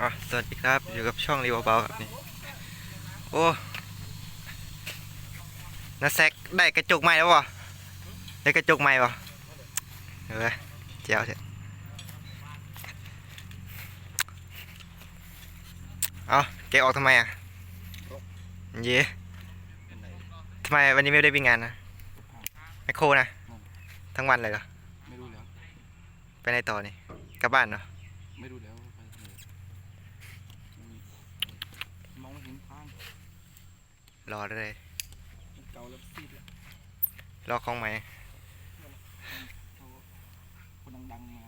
อะสวัสดีครับอยู่กับช่องรีวเบาครับนี่โอ้นาแซกได้กระจกใหม่แล้ววะได้กระจกใหม่ปะเออเจ้าเถอะเอาแกะออกทำไมอะเย่ทำไมวันนี้ไม่ได้วิ่งงานนะแมคโครนะทั้งวันเลยเหรอไม่รู้แล้วไปไหนต่อนี่กลับบ้านเหรอไม่รู้แล้วว่าไปทางไหนม องไม่เห็นทางรอเลย เก่าแล้วซีดแล้วรอของใหม่เขาคนดังๆมา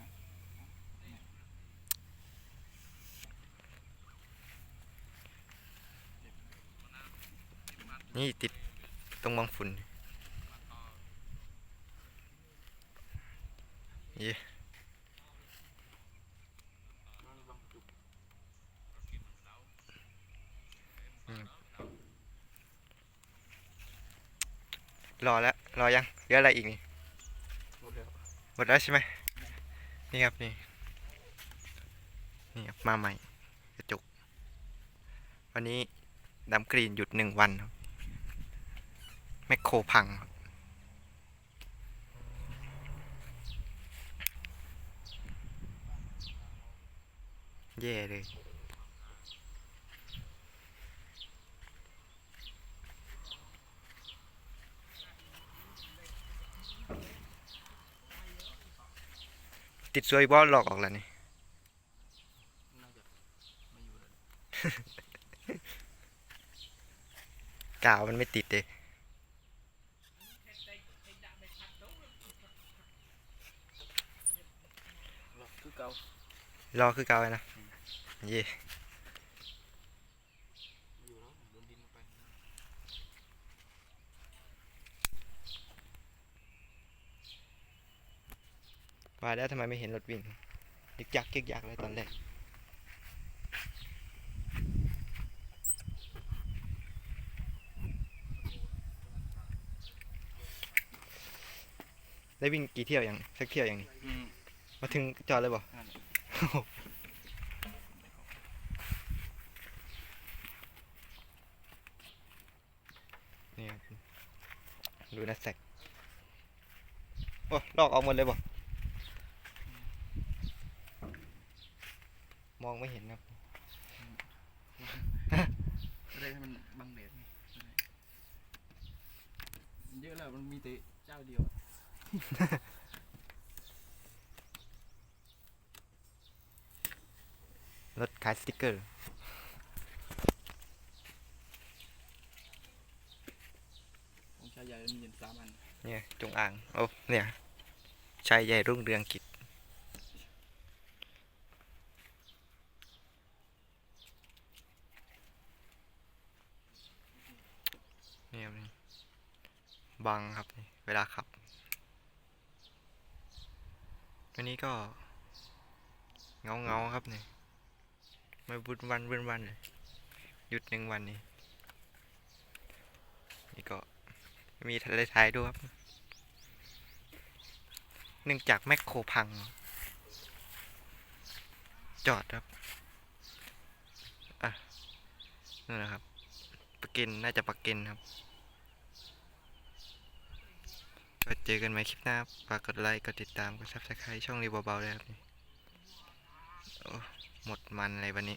นี่ติดตรงบังฝุ่นเย่ รอแล้วรอยังเหลืออะไรอีกนี่หมดแล้วหมดแล้วใช่ไหมนี่ครับนี่นี่ครับมาใหม่กระจกวันนี้ดำกรีนหยุดหนึ่งวันครับแมคโครพังครับแย่เลย ติดสวยบอลหลอกออกแล้วนี่น่าจะไม่อยู่แล้วกาวมันไม่ติดเลยหรอกคือเก่ารอคือเกาวเลยนะ เย่ ไม่อยู่แล้วโดนดินเข้าไป ว่าแล้วทำไมไม่เห็นรถวิ่งยึกยักยึกยักเลยตอนแรกได้วิ่งกี่เที่ยวยังสักเที่ยวยังนี่อืมมาถึงจอดเลยบ่นั่นแหละนี่ครับดูนะแซกโอ้ลอกออกหมดเลยบ่ องไม่เห็นครับอะไรให้มันบังแดดไงเยอะแล้วมันมีแต่เจ้าเดียว รถขายสติกเกอร์ ของชายใหญ่มีเงินสามอันเนี่ยจงอ่าง โอ้ เนี่ยชายใหญ่รุ่งเรืองกิจ ครับบังครับ เวลาขับ วันนี้ก็เงาเงาๆครับนี่ไม่บุญวันเว้นวันเลยหยุดหนึ่งวันนี่นี่ก็มีทะเลทรายด้วยครับ เนื่องจากแมคโครพัง จอดครับ อะนั่นนะครับปากกินน่าจะปากกินครับ ก็เจอกันใหม่คลิปหน้าฝากกดไลค์กดติดตามกดซับสไครต์ช่องรีบเบาๆด้วยครับโอ้หมดมันอะไรวันนี้